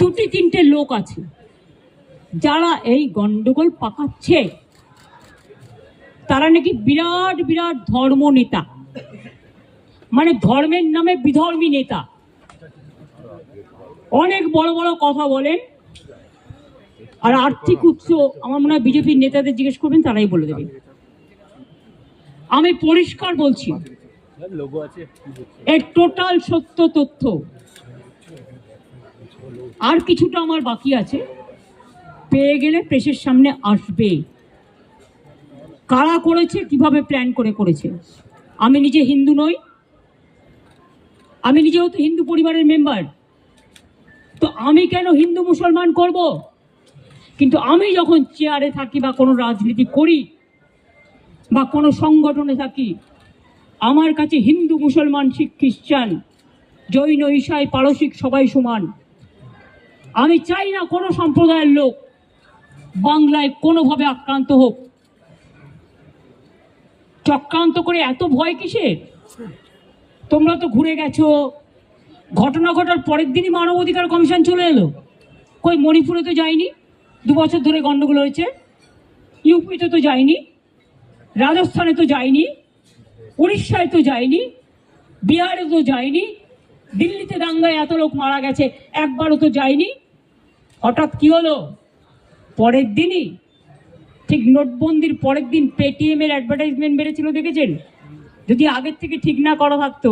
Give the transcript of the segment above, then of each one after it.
দুটি তিনটে লোক আছে। যারা এই গন্ডগোল পাকাচ্ছে তারা নাকি বিরাট বিরাট ধর্ম নেতা। মানে ধর্মের নামে বিধর্মী নেতা। অনেক বড় বড় কথা বলেন আর আর্থিক উৎস আমার মনে হয় বিজেপির নেতাদের জিজ্ঞেস করবেন তারাই বলে দেবে আমি পরিষ্কার বলছি এর টোটাল সত্য তথ্য। আর কিছুটা আমার বাকি আছে। পেয়ে গেলে প্রেসের সামনে আসবে। কারা করেছে, কীভাবে প্ল্যান করে করেছে? আমি নিজে হিন্দু নই। আমি নিজেও তো হিন্দু পরিবারের মেম্বার তো আমি কেন হিন্দু মুসলমান করব? কিন্তু আমি যখন চেয়ারে থাকি বা কোনো রাজনীতি করি বা কোনো সংগঠনে থাকি, আমার কাছে হিন্দু, মুসলমান, শিখ, খ্রিস্টান, জৈন ঈশাই পারসিক সবাই সমান। আমি চাই না কোনো সম্প্রদায়ের লোক বাংলায় কোনোভাবে আক্রান্ত হোক। চক্রান্ত করে এত ভয় কিসের? তোমরা তো ঘুরে গেছো। ঘটনা ঘটার পরের দিনই মানব অধিকার কমিশন চলে এলো। কই, মণিপুরে তো যায়নি? দু বছর ধরে গন্ডগোল হয়েছে। ইউপিতে তো যায়নি। রাজস্থানে তো যায়নি। উড়িষ্যায় তো যায়নি। বিহারে তো যায়নি। দিল্লিতে দাঙ্গায় এত লোক মারা গেছে। একবারও তো যায়নি। হঠাৎ কি হলো? পরের দিনই ঠিক নোটবন্দির পরের দিন পেটিএম এর অ্যাডভার্টাইজমেন্ট বেড়েছিল, দেখেছেন? যদি আগের থেকে ঠিক না করা থাকতো,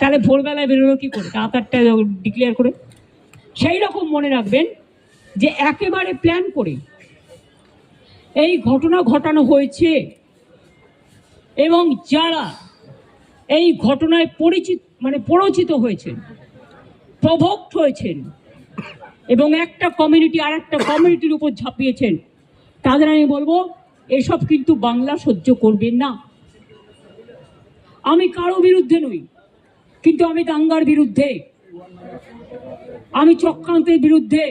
তাহলে ভোরবেলায় বেরোলো কি করে? তাড়াতাড়টা ডিক্লেয়ার করে। সেই রকম মনে রাখবেন যে একেবারে প্ল্যান করে এই ঘটনা ঘটানো হয়েছে এবং যারা এই ঘটনায় পরিচিত মানে পরিচিত হয়েছেন প্রভোক্ট হয়েছেন এবং একটা কমিউনিটি আর একটা কমিউনিটির উপর ঝাঁপিয়েছেন। তাদের আমি বলব, এসব কিন্তু বাংলা সহ্য করবেন না। আমি কারও বিরুদ্ধে নই, কিন্তু আমি দাঙ্গার বিরুদ্ধে, আমি চক্রান্তের বিরুদ্ধে